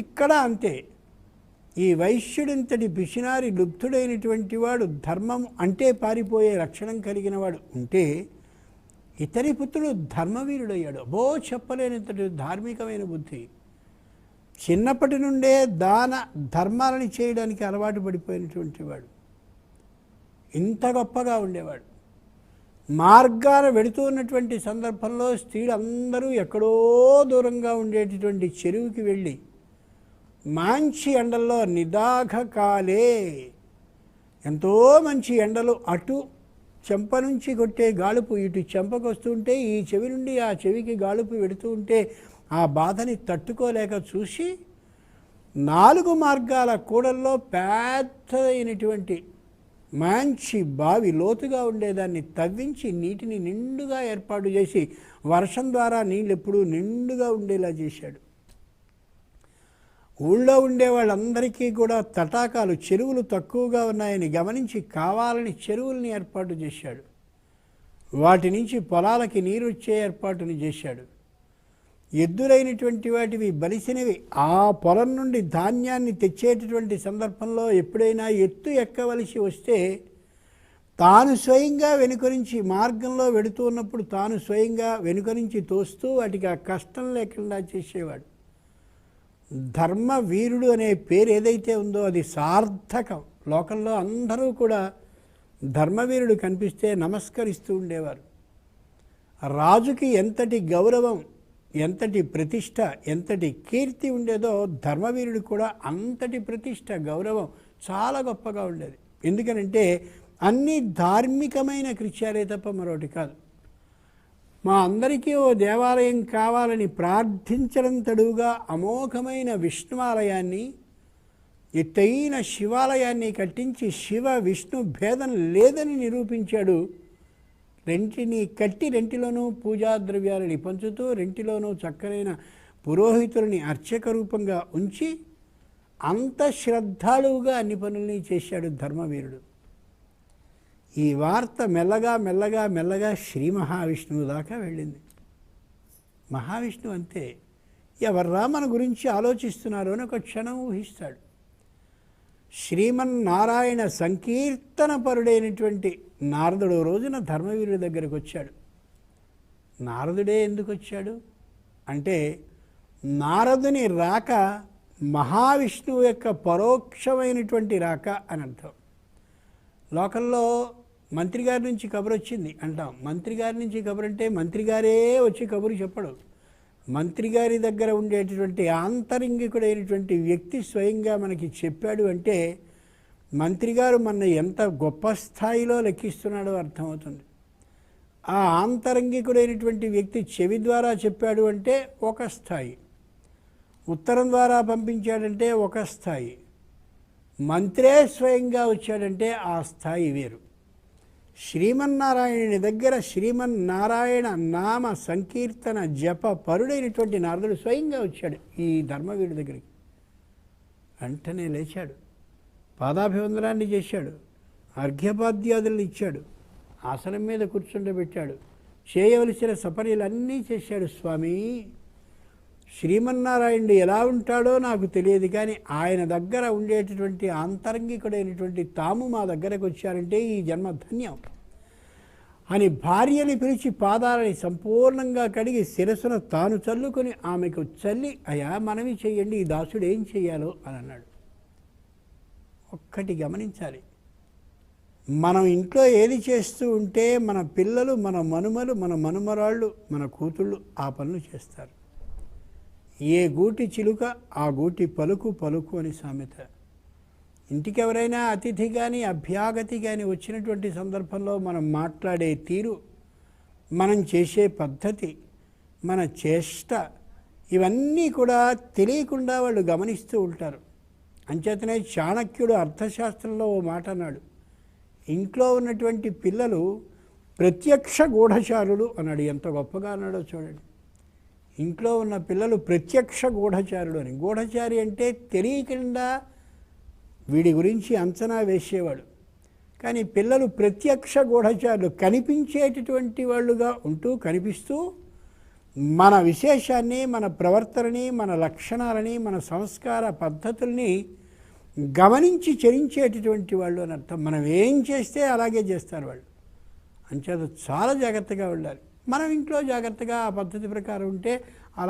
ఇక్కడ అంతే. ఈ వైశ్యుడింతటి బిషినారి లుబ్ధుడైనటువంటి వాడు ధర్మం అంటే పారిపోయే లక్షణం కలిగిన వాడు ఉంటే ఇతని పుత్రుడు ధర్మవీరుడయ్యాడు. అబో చెప్పలేనంతటి ధార్మికమైన బుద్ధి. చిన్నప్పటి నుండే దాన ధర్మాలని చేయడానికి అలవాటు పడిపోయినటువంటి వాడు. ఇంత గొప్పగా ఉండేవాడు. మార్గాన వెడుతూ ఉన్నటువంటి సందర్భంలో స్త్రీలు అందరూ ఎక్కడో దూరంగా ఉండేటటువంటి చెరువుకి వెళ్ళి మంచి ఎండల్లో నిదాఘకాలే. ఎంతో మంచి ఎండలు అటు చెంప నుంచి కొట్టే గాలుపు ఇటు చెంపకు వస్తుంటే ఈ చెవి నుండి ఆ చెవికి గాలుపు పెడుతూ ఉంటే ఆ బాధని తట్టుకోలేక చూసి నాలుగు మార్గాల కూడల్లో పెద్దదైనటువంటి మంచి బావి లోతుగా ఉండేదాన్ని తవ్వించి నీటిని నిండుగా ఏర్పాటు చేసి వర్షం ద్వారా నీళ్ళు ఎప్పుడూ నిండుగా ఉండేలా చేశాడు. ఊళ్ళో ఉండే వాళ్ళందరికీ కూడా తటాకాలు చెరువులు తక్కువగా ఉన్నాయని గమనించి కావాలని చెరువుల్ని ఏర్పాటు చేశాడు. వాటి నుంచి పొలాలకి నీరు వచ్చే ఏర్పాటుని చేశాడు. ఎద్దులైనటువంటి వాటివి బలిసినవి. ఆ పొలం నుండి ధాన్యాన్ని తెచ్చేటటువంటి సందర్భంలో ఎప్పుడైనా ఎత్తు ఎక్కవలసి వస్తే తాను స్వయంగా వెనుక నుంచి మార్గంలో వెడుతూ ఉన్నప్పుడు తాను స్వయంగా వెనుక నుంచి తోస్తూ వాటికి ఆ కష్టం లేకుండా చేసేవాడు. ధర్మ వీరుడు అనే పేరు ఏదైతే ఉందో అది సార్థకం. లోకంలో అందరూ కూడా ధర్మవీరుడు కనిపిస్తే నమస్కరిస్తూ ఉండేవారు. రాజుకి ఎంతటి గౌరవం ఎంతటి ప్రతిష్ట ఎంతటి కీర్తి ఉండేదో ధర్మవీరుడు కూడా అంతటి ప్రతిష్ట గౌరవం చాలా గొప్పగా ఉండేది. ఎందుకనంటే అన్ని ధార్మికమైన కృత్యాలే తప్ప మరొకటి కాదు. మా అందరికీ ఓ దేవాలయం కావాలని ప్రార్థించడం తడువుగా అమోఘమైన విష్ణువాలయాన్ని ఎత్తైన శివాలయాన్ని కట్టించి శివ విష్ణు భేదం లేదని నిరూపించాడు. రెంటిని కట్టి రెంటిలోనూ పూజా ద్రవ్యాలని పంచుతూ రెంటిలోనూ చక్కనైన పురోహితులని అర్చక రూపంగా ఉంచి అంత శ్రద్ధాళువుగా అన్ని పనుల్ని చేశాడు ధర్మవీరుడు. ఈ వార్త మెల్లగా మెల్లగా మెల్లగా శ్రీ మహావిష్ణువు దాకా వెళ్ళింది. మహావిష్ణువు అంతే ఎవర్రా మన గురించి ఆలోచిస్తున్నారు అని ఒక క్షణం ఊహిస్తాడు. శ్రీమన్నారాయణ సంకీర్తన పరుడైనటువంటి నారదుడు రోజున ధర్మవీరుడి దగ్గరికి వచ్చాడు. నారదుడే ఎందుకు వచ్చాడు? అంటే నారదుని రాక మహావిష్ణువు యొక్క పరోక్షమైనటువంటి రాక అని అర్థం. లోకల్లో మంత్రి గారి నుంచి కబురు వచ్చింది అంటాం. మంత్రి గారి నుంచి కబురు అంటే మంత్రి గారే వచ్చి కబురు చెప్పడు. మంత్రి గారి దగ్గర ఉండేటటువంటి ఆంతరింగికుడైనటువంటి వ్యక్తి స్వయంగా మనకి చెప్పాడు అంటే మంత్రి గారు మన ఎంత గొప్ప స్థాయిలో లెక్కిస్తున్నాడో అర్థమవుతుంది. ఆ ఆంతరంగికుడైనటువంటి వ్యక్తి చెవి ద్వారా చెప్పాడు అంటే ఒక స్థాయి. ఉత్తరం ద్వారా పంపించాడంటే ఒక స్థాయి. మంత్రే స్వయంగా వచ్చాడంటే ఆ స్థాయి వేరు. శ్రీమన్నారాయణుని దగ్గర శ్రీమన్నారాయణ నామ సంకీర్తన జప పరుడైనటువంటి నారదుడు స్వయంగా వచ్చాడు ఈ ధర్మవీడి దగ్గరికి. వెంటనే లేచాడు. పాదాభివందనాన్ని చేశాడు. అర్ఘ్యపాద్యాదులను ఇచ్చాడు. ఆసనం మీద కూర్చుండబెట్టాడు. చేయవలసిన సపర్యలన్నీ చేశాడు స్వామి. శ్రీమన్నారాయణుడు ఎలా ఉంటాడో నాకు తెలియదు కానీ ఆయన దగ్గర ఉండేటటువంటి ఆంతరంగికుడైనటువంటి తాము మా దగ్గరకు వచ్చారంటే ఈ జన్మ ధన్యం. అని భార్యని పిలిచి పాదాలని సంపూర్ణంగా కడిగి శిరస్సును తాను చల్లుకొని ఆమెకు చల్లి అయా మనవి చెయ్యండి ఈ దాసుడు ఏం చెయ్యాలో అని అన్నాడు. ఒక్కటి గమనించాలి. మనం ఇంట్లో ఏది చేస్తూ ఉంటే మన పిల్లలు మన మనుమలు మన మనుమరాళ్ళు మన కూతుళ్ళు ఆ పనులు చేస్తారు. ఏ గూటి చిలుక ఆ గూటి పలుకు పలుకు అని సామెత. ఇంటికి ఎవరైనా అతిథి కానీ అభ్యాగతి కానీ వచ్చినటువంటి సందర్భంలో మనం మాట్లాడే తీరు మనం చేసే పద్ధతి మన చేష్ట ఇవన్నీ కూడా తెలియకుండా వాళ్ళు గమనిస్తూ ఉంటారు. అంచేతనే చాణక్యుడు అర్థశాస్త్రంలో ఓ మాట అన్నాడు. ఇంట్లో ఉన్నటువంటి పిల్లలు ప్రత్యక్ష గూఢచారులు అన్నాడు ఎంత గొప్పగా అన్నాడో చూడండి. ఇంట్లో ఉన్న పిల్లలు ప్రత్యక్ష గూఢచారుడు అని. గూఢచారి అంటే తెలియకుండా వీడి గురించి అంచనా వేసేవాడు. కానీ పిల్లలు ప్రత్యక్ష గూఢచారులు కనిపించేటటువంటి వాళ్ళుగా ఉంటూ కనిపిస్తూ మన విశేషాన్ని మన ప్రవర్తనని మన లక్షణాలని మన సంస్కార పద్ధతుల్ని గమనించి చరించేటటువంటి వాళ్ళు అని అర్థం. మనం ఏం చేస్తే అలాగే చేస్తారు వాళ్ళు. అంచేత చాలా జాగ్రత్తగా ఉండాలి. మనం ఇంట్లో జాగ్రత్తగా ఆ పద్ధతి ప్రకారం ఉంటే అలా